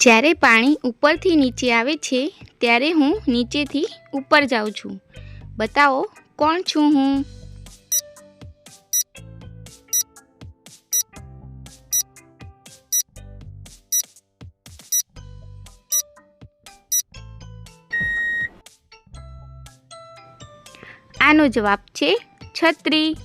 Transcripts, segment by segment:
જ્યારે પાણી ઉપરથી નીચે આવે છે, ત્યારે હું નીચેથી ઉપર જાઉં છું. બતાવો, કોણ છું હું? આનો જવાબ છે છત્રી.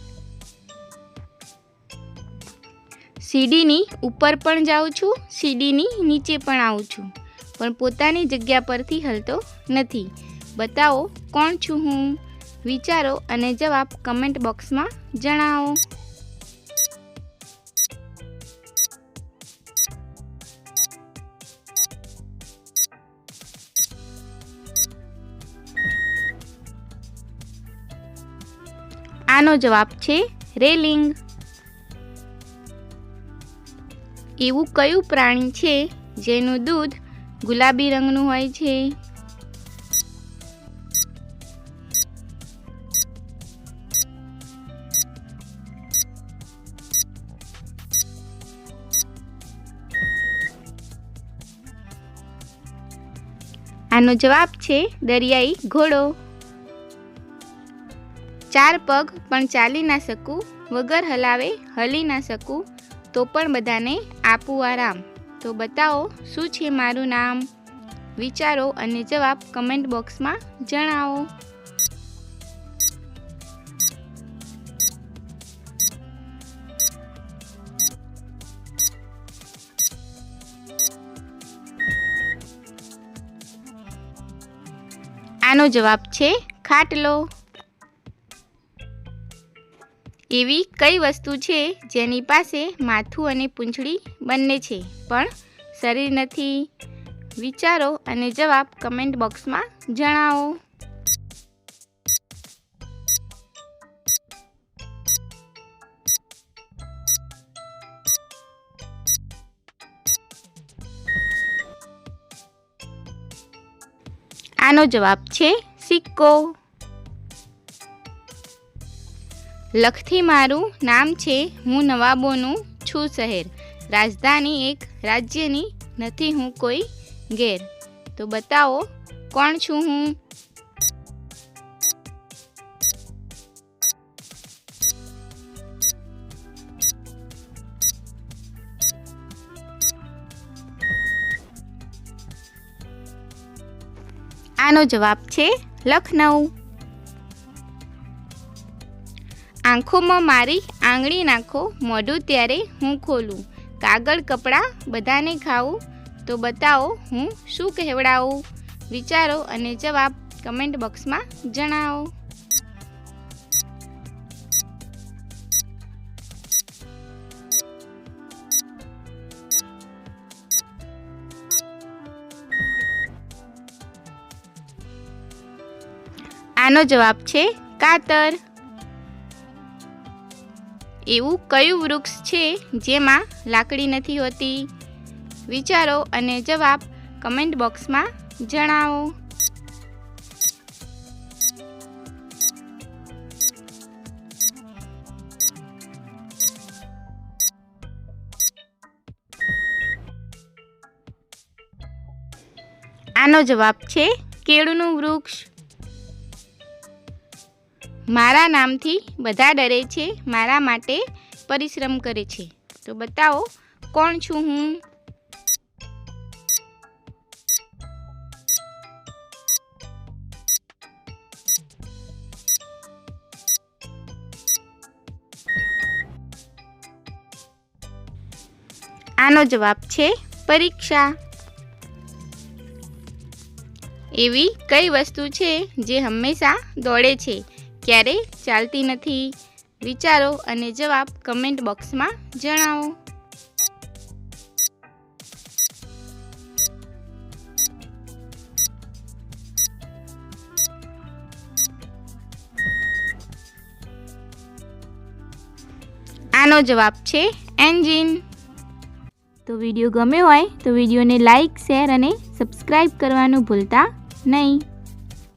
સીડીની ઉપર પણ જાઉં છું, સીડીની નીચે પણ આવું છું. પણ પોતાની જગ્યા પરથી હલતો નથી. બતાવો, કોણ છું હું? વિચારો અને જવાબ કમેન્ટ બોક્સમાં જણાવો. આનો જવાબ છે રેલિંગ. એવું કયું પ્રાણી છે જેનું દૂધ ગુલાબી રંગનું હોય છે? આનો જવાબ છે દરિયાઈ ઘોડો. ચાર પગ પણ ચાલી ના શકું, વગર હલાવે હલી ના શકું તો પણ બધાને આપું આરામ. તો બતાવો, શું છે મારું નામ? વિચારો અને જવાબ કમેન્ટ બોક્સમાં જણાવો. આનો જવાબ છે, ખાટલો. એવી કઈ વસ્તુ છે જેની પાસે માથું અને પૂંછડી બંને છે? પણ શરીર નથી. વિચારો અને જવાબ કમેન્ટ બોક્સમાં જણાવો. આનો જવાબ છે સિક્કો. લખથી મારું નામ છે, હું નવાબોનું છું શહેર. રાજધાની એક રાજ્યની નથી, હું કોઈ ઘેર. તો બતાવો, કોણ છું હું? આનો જવાબ છે, લખનઉ. આંખોમાં મારી આંગળી નાખો, મોઢું ત્યારે હું ખોલું. કાગળ, કપડાં બધાને ખાવું. તો બતાવો હું શું કહેવડાવું? વિચારો અને જવાબ કમેન્ટ બોક્સમાં જણાવો. આનો જવાબ છે કાતર. એવું કયું વૃક્ષ છે જેમાં લાકડી નથી હોતી? વિચારો અને જવાબ કમેન્ટ બોક્સમાં જણાવો. આનો જવાબ છે કેળનું વૃક્ષ. મારા નામથી બધા ડરે છે, મારા માટે પરિશ્રમ કરે છે. તો બતાવો, કોણ છું હું? આનો જવાબ છે, પરીક્ષા. એવી કઈ વસ્તુ છે, જે હંમેશા દોડે છે? ક્યારે ચાલતી નથી. વિચારો અને જવાબ કમેન્ટ બોક્સમાં જણાવો. આનો જવાબ છે એન્જિન. તો વીડિયો ગમ્યો હોય તો વિડીયોને લાઇક શેર અને સબસ્ક્રાઈબ કરવાનું ભૂલતા નહીં.